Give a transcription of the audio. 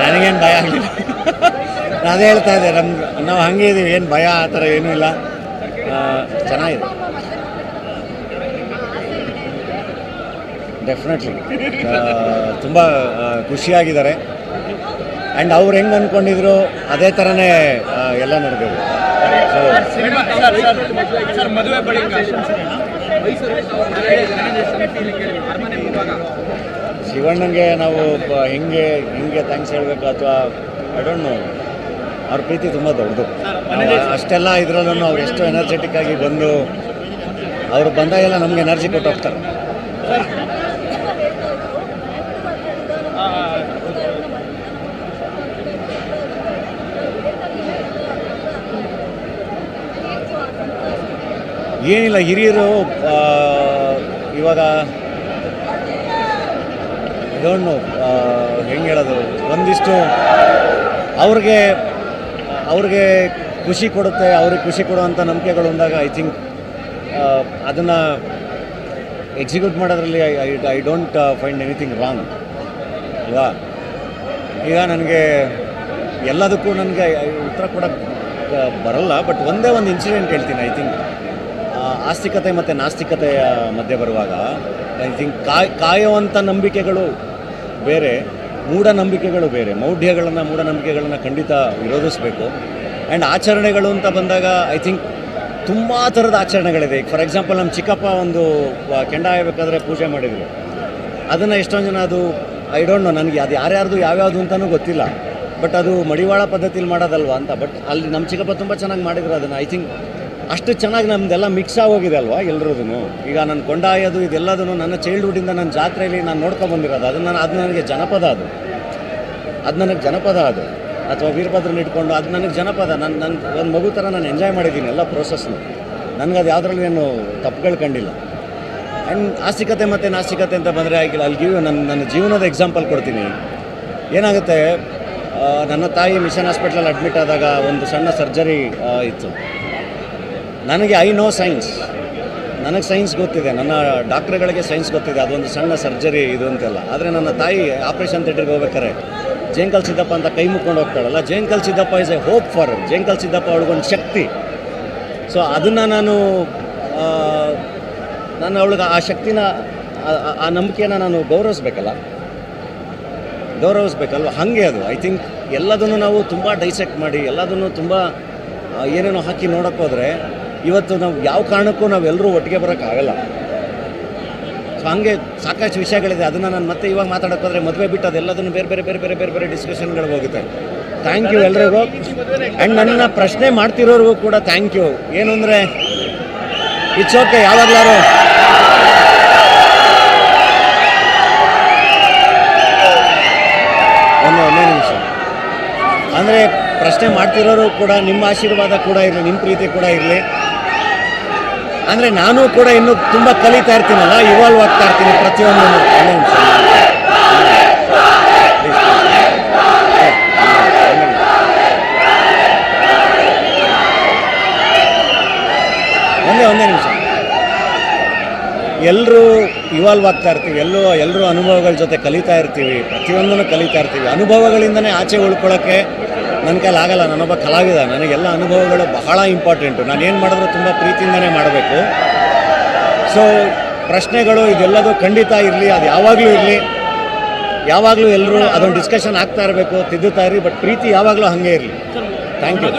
ನನಗೇನು ಭಯ ಆಗಿಲ್ಲ. ಅದೇ ಹೇಳ್ತಾ ಇದ್ದೆ ನಮ್ಗೆ ನಾವು ಹಂಗೆ ಇದೀವಿ, ಏನು ಭಯ, ಆ ಥರ ಏನೂ ಇಲ್ಲ. ಚೆನ್ನಾಗಿದೆ. ಡೆಫಿನೆಟ್ಲಿ ತುಂಬ ಖುಷಿಯಾಗಿದ್ದಾರೆ. ಆ್ಯಂಡ್ ಅವ್ರು ಹೆಂಗೆ ಅಂದ್ಕೊಂಡಿದ್ರು ಅದೇ ಥರನೇ ಎಲ್ಲ ನಡೆದಿದೆ ಶಿವಣ್ಣಂಗೆ ನಾವು ಹೆಂಗೆ ಹೆಂಗೆ ಥ್ಯಾಂಕ್ಸ್ ಹೇಳಬೇಕು ಅಥವಾ ಐ ಡೋಂಟ್ ನೋ ಅವ್ರ ಪ್ರೀತಿ ತುಂಬ ದೊಡ್ಡದು. ಅಷ್ಟೆಲ್ಲ ಇದ್ರಲ್ಲೂ ಅವ್ರು ಎಷ್ಟು ಎನರ್ಜೆಟಿಕ್ ಆಗಿ ಬಂದು ಅವರು ಬಂದಾಗೆಲ್ಲ ನಮಗೆ ಎನರ್ಜಿ ಕೊಟ್ಟು ಹೋಗ್ತಾರೆ. ಏನಿಲ್ಲ, ಹಿರಿಯರು ಇವಾಗ ನೋ ಹೆಂಗೆ ಹೇಳೋದು? ಒಂದಿಷ್ಟು ಅವ್ರಿಗೆ ಅವ್ರಿಗೆ ಖುಷಿ ಕೊಡುತ್ತೆ, ಅವ್ರಿಗೆ ಖುಷಿ ಕೊಡುವಂಥ ನಂಬಿಕೆಗಳು ಅಂದಾಗ ಐ ಥಿಂಕ್ ಅದನ್ನು ಎಕ್ಸಿಕ್ಯೂಟ್ ಮಾಡೋದ್ರಲ್ಲಿ I I don't find anything wrong ಅಲ್ವಾ? ಈಗ ನನಗೆ ಎಲ್ಲದಕ್ಕೂ ನನಗೆ ಉತ್ತರ ಕೊಡೋಕ್ಕೆ ಬರಲ್ಲ ಬಟ್ ಒಂದೇ ಒಂದು ಇನ್ಸಿಡೆಂಟ್ ಹೇಳ್ತೀನಿ ಐ ಥಿಂಕ್ ಆಸ್ತಿಕತೆ ಮತ್ತು ನಾಸ್ತಿಕತೆಯ ಮಧ್ಯೆ ಬರುವಾಗ ಐ ಥಿಂಕ್ ಕಾಯ್ ಕಾಯುವಂಥ ನಂಬಿಕೆಗಳು ಬೇರೆ ಮೂಢನಂಬಿಕೆಗಳು ಬೇರೆ. ಮೌಢ್ಯಗಳನ್ನು ಮೂಢನಂಬಿಕೆಗಳನ್ನು ಖಂಡಿತ ವಿರೋಧಿಸಬೇಕು. ಆ್ಯಂಡ್ ಆಚರಣೆಗಳು ಅಂತ ಬಂದಾಗ ಐ ಥಿಂಕ್ ತುಂಬ ಥರದ ಆಚರಣೆಗಳಿದೆ. ಫಾರ್ ಎಕ್ಸಾಂಪಲ್ ನಮ್ಮ ಚಿಕ್ಕಪ್ಪ ಒಂದು ಕೆಂಡ ಹಾಯಬೇಕಾದ್ರೆ ಪೂಜೆ ಮಾಡಿದರು. ಅದನ್ನು ಎಷ್ಟೊಂದು ಜನ ಅದು ಐ ಡೋಂಟ್ ನೋ ನನಗೆ ಅದು ಯಾರ್ಯಾರ್ದು, ಯಾವ್ಯಾವುದು ಅಂತಲೂ ಗೊತ್ತಿಲ್ಲ. ಬಟ್ ಅದು ಮಡಿವಾಳ ಪದ್ಧತಿಲಿ ಮಾಡೋದಲ್ವಾ ಅಂತ. ಬಟ್ ಅಲ್ಲಿ ನಮ್ಮ ಚಿಕ್ಕಪ್ಪ ತುಂಬ ಚೆನ್ನಾಗಿ ಮಾಡಿದ್ರು ಅದನ್ನು. ಐ ಥಿಂಕ್ ಅಷ್ಟು ಚೆನ್ನಾಗಿ ನಮ್ದೆಲ್ಲ ಮಿಕ್ಸ್ ಆಗೋಗಿದೆ ಅಲ್ವಾ ಎಲ್ಲರದೂ ಈಗ ನನ್ನ ಕೊಂಡಾಯೋದು ಇದೆಲ್ಲದೂ ನನ್ನ ಚೈಲ್ಡ್ಹುಡ್ಡಿಂದ ನನ್ನ ಜಾತ್ರೆಯಲ್ಲಿ ನಾನು ನೋಡ್ಕೊಂಡು ಬಂದಿರೋದು. ಅದು ನಾನು ಅದು ನನಗೆ ಜನಪದ ಅದು. ಅದು ನನಗೆ ಜನಪದ ಅದು. ಅಥವಾ ವೀರಭದ್ರನ ಇಟ್ಕೊಂಡು ಅದು ನನಗೆ ಜನಪದ. ನನ್ನ ನನ್ನ ಒಂದು ಮಗು ಥರ ನಾನು ಎಂಜಾಯ್ ಮಾಡಿದ್ದೀನಿ ಎಲ್ಲ ಪ್ರೋಸೆಸ್ನ ನನಗೆ ಅದು ಯಾವುದ್ರಲ್ಲಿ ಏನು ತಪ್ಪುಗಳು ಕಂಡಿಲ್ಲ. ಆ್ಯಂಡ್ ಆಸ್ತಿಕತೆ ಮತ್ತು ನಾಸ್ತಿಕತೆ ಅಂತ ಬಂದರೆ ಆಗಿಲ್ಲ ಅಲ್ಲಿ ನನ್ನ ನನ್ನ ಜೀವನದ ಎಕ್ಸಾಂಪಲ್ ಕೊಡ್ತೀನಿ. ಏನಾಗುತ್ತೆ ನನ್ನ ತಾಯಿ ಮಿಷನ್ ಹಾಸ್ಪಿಟ್ಲಲ್ಲಿ ಅಡ್ಮಿಟ್ ಆದಾಗ ಒಂದು ಸಣ್ಣ ಸರ್ಜರಿ ಇತ್ತು. ನನಗೆ ಐ ನೋ ಸೈನ್ಸ್ ನನಗೆ ಸೈನ್ಸ್ ಗೊತ್ತಿದೆ. ನನ್ನ ಡಾಕ್ಟ್ರುಗಳಿಗೆ ಸೈನ್ಸ್ ಗೊತ್ತಿದೆ. ಅದೊಂದು ಸಣ್ಣ ಸರ್ಜರಿ ಇದು ಅಂತೆಲ್ಲ. ಆದರೆ ನನ್ನ ತಾಯಿ ಆಪ್ರೇಷನ್ ಥಿಯೇಟ್ರಿಗೆ ಹೋಗ್ಬೇಕಾರೆ, ಜೇಂಕಲ್ ಸಿದ್ದಪ್ಪ ಅಂತ ಕೈ ಮುಕ್ಕೊಂಡು ಹೋಗ್ತಾಳಲ್ಲ, Jenkal Siddappa is a hope for Jenkal Siddappa ಅವಳಿಗೊಂದು ಶಕ್ತಿ. ಸೊ ಅದನ್ನು ನಾನು ನಾನು ಅವಳಿಗೆ ಆ ಶಕ್ತಿನ, ಆ- ನಂಬಿಕೆನ ನಾನು ಗೌರವಿಸ್ಬೇಕಲ್ಲ? ಗೌರವಿಸ್ಬೇಕಲ್ವ? ಹಾಗೆ ಅದು. ಐ ಥಿಂಕ್ ಎಲ್ಲದನ್ನು ನಾವು ತುಂಬ ಡೈಸೆಕ್ಟ್ ಮಾಡಿ, ಎಲ್ಲದನ್ನು ತುಂಬ ಏನೇನೋ ಹಾಕಿ ನೋಡೋಕ್ಕೆ ಹೋದರೆ ಇವತ್ತು ನಾವು ಯಾವ ಕಾರಣಕ್ಕೂ ನಾವೆಲ್ಲರೂ ಒಟ್ಟಿಗೆ ಬರೋಕ್ಕಾಗಲ್ಲ. ಸೊ ಹಾಗೆ ಸಾಕಷ್ಟು ವಿಷಯಗಳಿದೆ. ಅದನ್ನು ನಾನು ಮತ್ತೆ ಇವಾಗ ಮಾತಾಡೋಕ್ಕೋದ್ರೆ ಮದುವೆ ಬಿಟ್ಟು ಅದೆಲ್ಲದನ್ನು ಬೇರೆ ಬೇರೆ ಬೇರೆ ಬೇರೆ ಬೇರೆ ಬೇರೆ ಡಿಸ್ಕಷನ್ಗಳು ಹೋಗುತ್ತೆ. ಥ್ಯಾಂಕ್ ಯು ಎಲ್ರಿಗೂ. ಆ್ಯಂಡ್ ನನ್ನ ಪ್ರಶ್ನೆ ಮಾಡ್ತಿರೋರಿಗೂ ಕೂಡ ಥ್ಯಾಂಕ್ ಯು ಏನು ಅಂದರೆ ಇಟ್ಸ್ ಓಕೆ ಯಾವಾಗಲಾರು. ಒಂದು ಒಂದೇ ನಿಮಿಷ. ಅಂದರೆ ಪ್ರಶ್ನೆ ಮಾಡ್ತಿರೋರು ಕೂಡ ನಿಮ್ಮ ಆಶೀರ್ವಾದ ಕೂಡ ಇರಲಿ ನಿಮ್ಮ ಪ್ರೀತಿ ಕೂಡ ಇರಲಿ. ಅಂದರೆ ನಾನು ಕೂಡ ಇನ್ನು ತುಂಬ ಕಲಿತಾ ಇರ್ತೀನಲ್ಲ ಇವಾಲ್ವ್ ಆಗ್ತಾ ಇರ್ತೀನಿ ಪ್ರತಿಯೊಂದು ಒಂದೇ ಒಂದೇ ನಿಮಿಷ. ಎಲ್ಲರೂ ಇವಾಲ್ವ್ ಆಗ್ತಾ ಇರ್ತೀವಿ ಎಲ್ಲರೂ ಎಲ್ಲರೂ ಅನುಭವಗಳ ಜೊತೆ ಕಲಿತಾ ಇರ್ತೀವಿ, ಪ್ರತಿಯೊಂದನ್ನು ಕಲಿತಾ ಇರ್ತೀವಿ. ಅನುಭವಗಳಿಂದನೇ ಆಚೆ ಉಳ್ಕೊಳ್ಳೋಕ್ಕೆ ನನ್ನ ಕೈಲಿ ಆಗಲ್ಲ, ನಾನೊಬ್ಬ ಕಲಾವಿದ, ನನಗೆಲ್ಲ ಅನುಭವಗಳು ಬಹಳ ಇಂಪಾರ್ಟೆಂಟು ನಾನು ಏನು ಮಾಡಿದ್ರು ತುಂಬ ಪ್ರೀತಿಯಿಂದನೇ ಮಾಡಬೇಕು. ಸೊ ಪ್ರಶ್ನೆಗಳು ಇದೆಲ್ಲದೂ ಖಂಡಿತ ಇರಲಿ, ಅದು ಯಾವಾಗಲೂ ಇರಲಿ. ಯಾವಾಗಲೂ ಎಲ್ಲರೂ ಅದೊಂದು ಡಿಸ್ಕಷನ್ ಆಗ್ತಾ ಇರಬೇಕು, ತಿದ್ದುತ್ತಾ ಇರಲಿ ಬಟ್ ಪ್ರೀತಿ ಯಾವಾಗಲೂ ಹಾಗೆ ಇರಲಿ. Thank you